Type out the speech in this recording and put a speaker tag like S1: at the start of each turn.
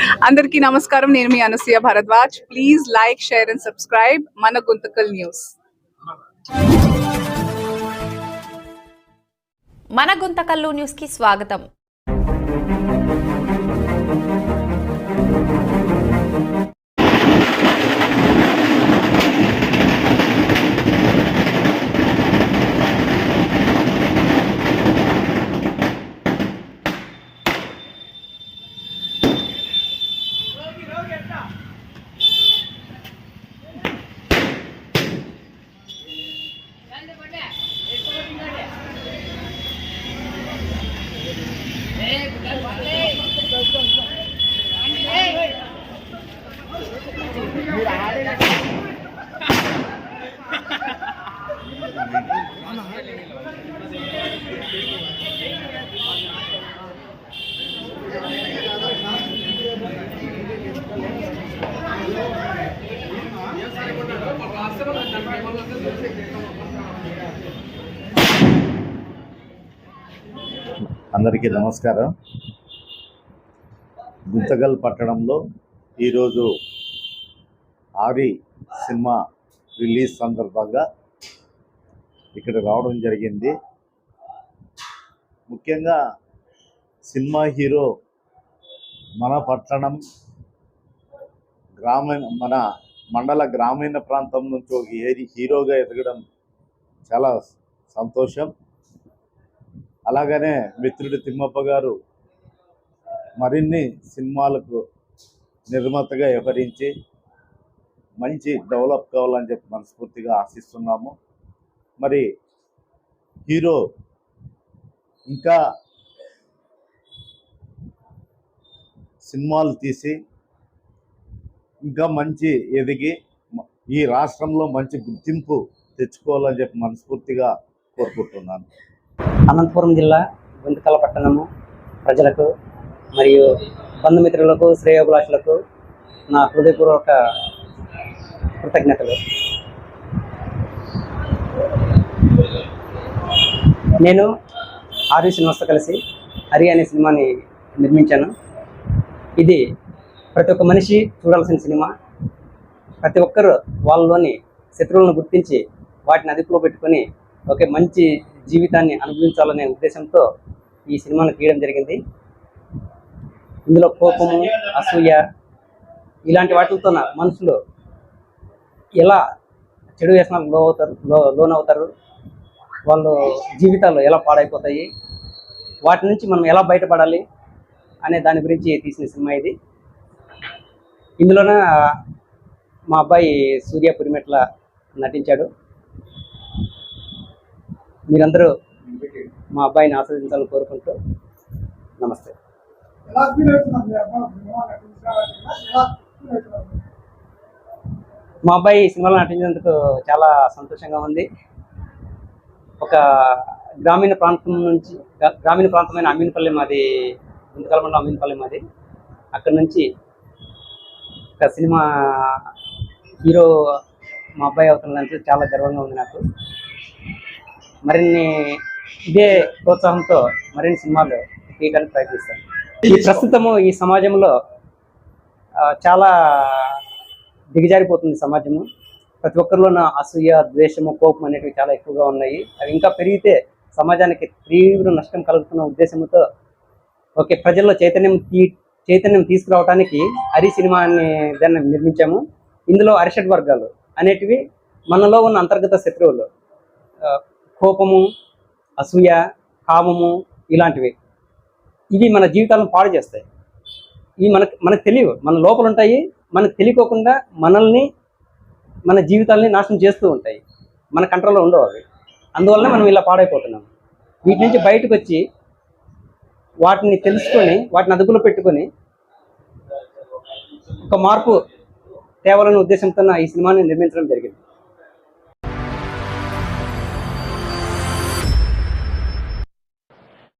S1: అందరికీ నమస్కారం. నేను మీ Anasuya Bharadwaj. Please like share and subscribe మన గుంతకల్ న్యూస్.
S2: మన గుంతకల్లు న్యూస్కి స్వాగతం.
S3: అందరికీ నమస్కారం. గుంతగల్ పట్టణంలో ఈరోజు ఆరి సినిమా రిలీజ్ సందర్భంగా ఇక్కడ రావడం జరిగింది. ముఖ్యంగా సినిమా హీరో మన పట్టణం గ్రామీణ మన మండల గ్రామీణ ప్రాంతం నుంచి ఒక ఏరి హీరోగా ఎదగడం చాలా సంతోషం. అలాగనే మిత్రుడు తిమ్మప్ప గారు మరిన్ని సినిమాలకు నిర్మాతగా వ్యవహరించి మంచి డెవలప్ కావాలని చెప్పి మనస్ఫూర్తిగా ఆశిస్తున్నాము. మరి హీరో ఇంకా సినిమాలు తీసి ఇంకా మంచి ఎదిగి ఈ రాష్ట్రంలో మంచి గుర్తింపు తెచ్చుకోవాలని చెప్పి మనస్ఫూర్తిగా కోరుకుంటున్నాను.
S4: అనంతపురం జిల్లా గుంతకల పట్టణము ప్రజలకు మరియు బంధుమిత్రులకు శ్రేయోభిలాషులకు నా హృదయపూర్వక కృతజ్ఞతలు. నేను ఆర్వి శ్రీనివాస్తో కలిసి హరి అనే సినిమాని నిర్మించాను. ఇది ప్రతి ఒక్క మనిషి చూడాల్సిన సినిమా. ప్రతి ఒక్కరు వాళ్ళలోని శత్రువులను గుర్తించి వాటిని అదుపులో పెట్టుకొని ఒక మంచి జీవితాన్ని అనుభవించాలనే ఉద్దేశంతో ఈ సినిమాను తీయడం జరిగింది. ఇందులో కోపము అసూయ ఇలాంటి వాటితో మనుషులు ఎలా చెడు వ్యసనాలకు లో అవుతారు లో లోనవుతారు వాళ్ళు జీవితాలు ఎలా పాడైపోతాయి వాటి నుంచి మనం ఎలా బయటపడాలి అనే దాని గురించి తీసిన సినిమా ఇది. ఇందులోన మా అబ్బాయి సూర్య పురిమెట్ల నటించాడు. మీరందరూ మా అబ్బాయిని ఆస్వాదించాలని కోరుకుంటూ నమస్తే.
S5: మా
S4: అబ్బాయి సినిమాలో నటించినందుకు చాలా సంతోషంగా ఉంది. ఒక గ్రామీణ ప్రాంతం నుంచి గ్రామీణ ప్రాంతమైన అమీన్పల్లి మాది గుంతకల్ అమీన్పల్లి మాది. అక్కడ నుంచి ఒక సినిమా హీరో మా అబ్బాయి అవుతున్నదంటే చాలా గర్వంగా ఉంది నాకు. మరిన్ని ఇదే ప్రోత్సాహంతో మరిన్ని సినిమాలు తీయడానికి ప్రయత్నిస్తాను. ఈ ప్రస్తుతము ఈ సమాజంలో చాలా దిగజారిపోతుంది సమాజము. ప్రతి ఒక్కరిలోన అసూయ ద్వేషము కోపం అనేటివి చాలా ఎక్కువగా ఉన్నాయి. అవి ఇంకా పెరిగితే సమాజానికి తీవ్ర నష్టం కలుగుతున్న ఉద్దేశంతో ఓకే ప్రజల్లో చైతన్యం తీ చైతన్యం తీసుకురావడానికి హరి సినిమాని దాన్ని నిర్మించాము. ఇందులో అరిషడ్ వర్గాలు అనేటివి మనలో ఉన్న అంతర్గత శత్రువులు. కోపము అసూయ కామము ఇలాంటివి. ఇవి మన జీవితాలను పాడు చేస్తాయి. ఇవి మనకు మనకు తెలియవు. మన లోపల ఉంటాయి. మనకు తెలియకోకుండా మనల్ని మన జీవితాల్ని నాశనం చేస్తూ ఉంటాయి. మన కంట్రోల్లో ఉండవు అవి. అందువల్ల మనం ఇలా పాడైపోతున్నాం. వీటి నుంచి బయటకు వచ్చి వాటిని తెలుసుకొని వాటిని అదుపులో పెట్టుకొని ఒక మార్పు తేవాలనే ఉద్దేశంతో ఈ సినిమాని నిర్మించడం జరిగింది.